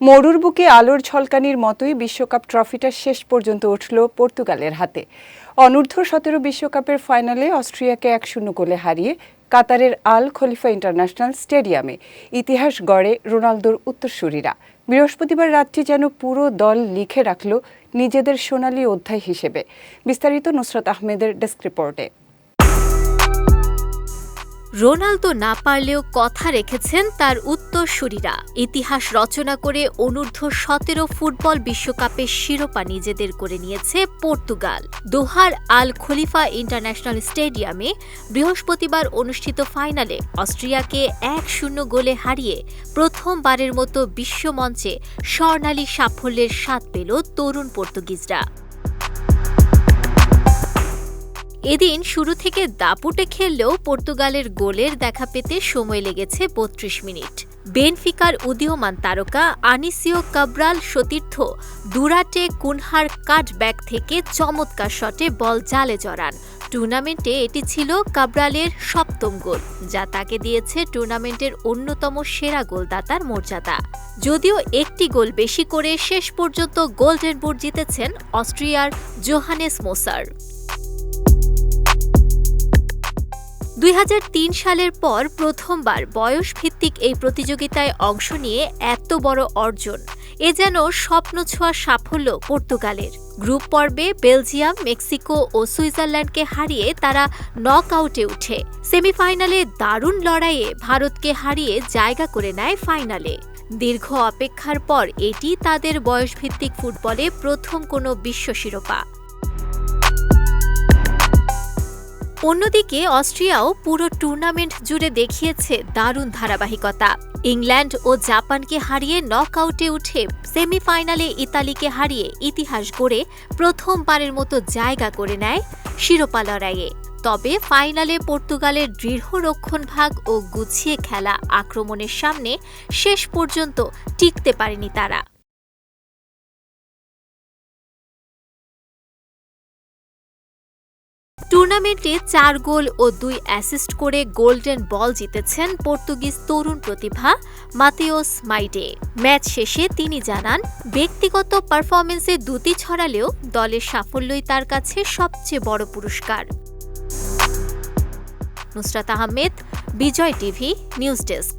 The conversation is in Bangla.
মরুর বুকে আলোর ঝলকানির মতোই বিশ্বকাপ ট্রফিটা শেষ পর্যন্ত উঠল পর্তুগালের হাতে। অনূর্ধ্ব সতেরো বিশ্বকাপের ফাইনালে অস্ট্রিয়াকে এক শূন্য গোলে হারিয়ে কাতারের আল খলিফা ইন্টারন্যাশনাল স্টেডিয়ামে ইতিহাস গড়ে রোনালদোর উত্তরসূরিরা। বৃহস্পতিবার রাত্রি যেন পুরো দল লিখে রাখল নিজেদের সোনালী অধ্যায় হিসেবে। বিস্তারিত নুসরত আহমেদের ডেস্ক রিপোর্টে। রোনালদো না পারলেও কথা রেখেছেন তার উত্তরসূরিরা। ইতিহাস রচনা করে অনূর্ধ্ব সতেরো ফুটবল বিশ্বকাপের শিরোপা নিজেদের করে নিয়েছে পর্তুগাল। দোহার আল খলিফা ইন্টারন্যাশনাল স্টেডিয়ামে বৃহস্পতিবার অনুষ্ঠিত ফাইনালে অস্ট্রিয়াকে এক শূন্য গোলে হারিয়ে প্রথমবারের মতো বিশ্বমঞ্চে স্বর্ণালী সাফল্যের স্বাদ পেল তরুণ পর্তুগিজরা। এদিন শুরু থেকে দাপুটে খেললেও পর্তুগালের গোলের দেখা পেতে সময় লেগেছে বত্রিশ মিনিট। বেনফিকার উদীয়মান তারকা আনিসিও কাব্রাল সতীর্থ দুরাটে কুনহার কাটব্যাক থেকে চমৎকার শটে বল জালে জড়ান। টুর্নামেন্টে এটি ছিল কাব্রালের সপ্তম গোল, যা তাকে দিয়েছে টুর্নামেন্টের অন্যতম সেরা গোলদাতার মর্যাদা। যদিও একটি গোল বেশি করে শেষ পর্যন্ত গোল্ডেন বুট জিতেছেন অস্ট্রিয়ার জোহানেস মোসার। দু হাজার তিন সালের পর প্রথমবার বয়সভিত্তিক এই প্রতিযোগিতায় অংশ নিয়ে এত বড় অর্জন। এ যেন স্বপ্ন ছোঁয়া সাফল্য পর্তুগালের। গ্রুপ পর্বে বেলজিয়াম, মেক্সিকো ও সুইজারল্যান্ডকে হারিয়ে তারা নক আউটে উঠে। সেমিফাইনালে দারুণ লড়াইয়ে ভারতকে হারিয়ে জায়গা করে নেয় ফাইনালে। দীর্ঘ অপেক্ষার পর এটি তাদের বয়সভিত্তিক ফুটবলে প্রথম কোনো বিশ্ব শিরোপা। অন্যদিকে অস্ট্রিয়াও পুরো টুর্নামেন্ট জুড়ে দেখিয়েছে দারুণ ধারাবাহিকতা। ইংল্যান্ড ও জাপানকে হারিয়ে নক আউটে উঠে সেমিফাইনালে ইতালিকে হারিয়ে ইতিহাস গড়ে প্রথমবারের মতো জায়গা করে নেয় শিরোপা লড়াইয়ে। তবে ফাইনালে পর্তুগালের দৃঢ় রক্ষণভাগ ও গুছিয়ে খেলা আক্রমণের সামনে শেষ পর্যন্ত টিকতে পারেনি তারা। টুর্নামেন্টে চার গোল ও দুই অ্যাসিস্ট করে গোল্ডেন বল জিতেছেন পর্তুগিজ তরুণ প্রতিভা মাতেওস মাইডে ম্যাচ শেষে তিনি জানান, ব্যক্তিগত পারফরমেন্সে দুটি ছড়ালেও দলের সাফল্যই তার কাছে সবচেয়ে বড় পুরস্কার। Nusrat Ahmed, Bijoy TV, news desk.